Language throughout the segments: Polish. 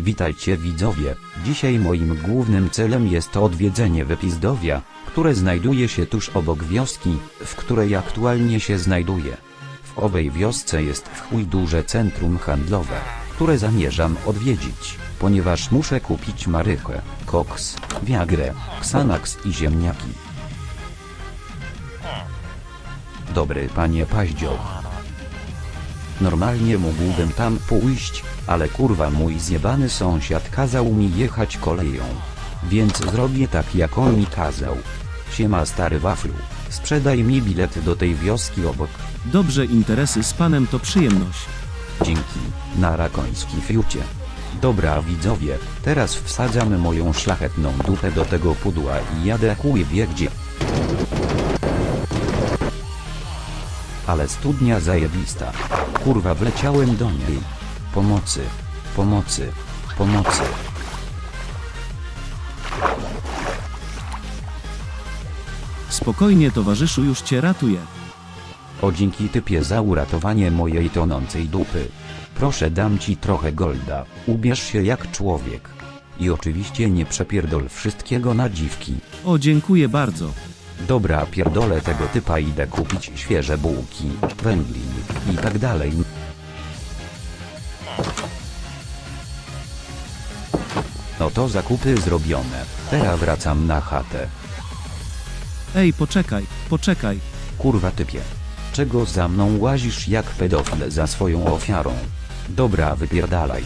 Witajcie widzowie, dzisiaj moim głównym celem jest odwiedzenie Wypizdowia, które znajduje się tuż obok wioski, w której aktualnie się znajduję. W owej wiosce jest w chuj duże centrum handlowe, które zamierzam odwiedzić, ponieważ muszę kupić marychę, koks, viagrę, Xanax i ziemniaki. Dobry panie Paździoł. Normalnie mógłbym tam pójść, ale kurwa mój zjebany sąsiad kazał mi jechać koleją. Więc zrobię tak jak on mi kazał. Siema stary waflu, sprzedaj mi bilet do tej wioski obok. Dobrze interesy z panem to przyjemność. Dzięki, na rakoński fiucie. Dobra widzowie, teraz wsadzamy moją szlachetną dupę do tego pudła i jadę chuj wie gdzie. Ale studnia zajebista. Kurwa wleciałem do niej. Pomocy. Pomocy. Pomocy. Spokojnie towarzyszu już cię ratuję. O dzięki typie za uratowanie mojej tonącej dupy. Proszę dam ci trochę golda, ubierz się jak człowiek. I oczywiście nie przepierdol wszystkiego na dziwki. O dziękuję bardzo. Dobra pierdolę tego typa idę kupić świeże bułki, węgli i tak dalej. No to zakupy zrobione, teraz wracam na chatę. Ej poczekaj, poczekaj. Kurwa typie. Czego za mną łazisz jak pedofil za swoją ofiarą? Dobra wypierdalaj.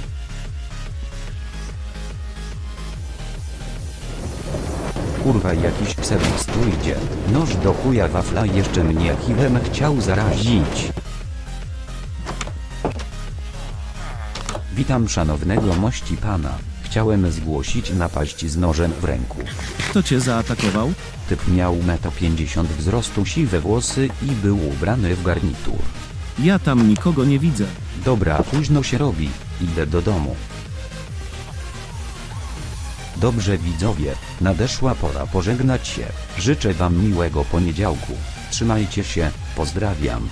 Kurwa jakiś serwis tu idzie. Noż do chuja wafla jeszcze mnie chwilem chciał zarazić. Witam szanownego mości pana. Chciałem zgłosić napaść z nożem w ręku. Kto cię zaatakował? Typ miał 1,50 m wzrostu, siwe włosy i był ubrany w garnitur. Ja tam nikogo nie widzę. Dobra, późno się robi, idę do domu. Dobrze widzowie, nadeszła pora pożegnać się. Życzę wam miłego poniedziałku. Trzymajcie się, pozdrawiam.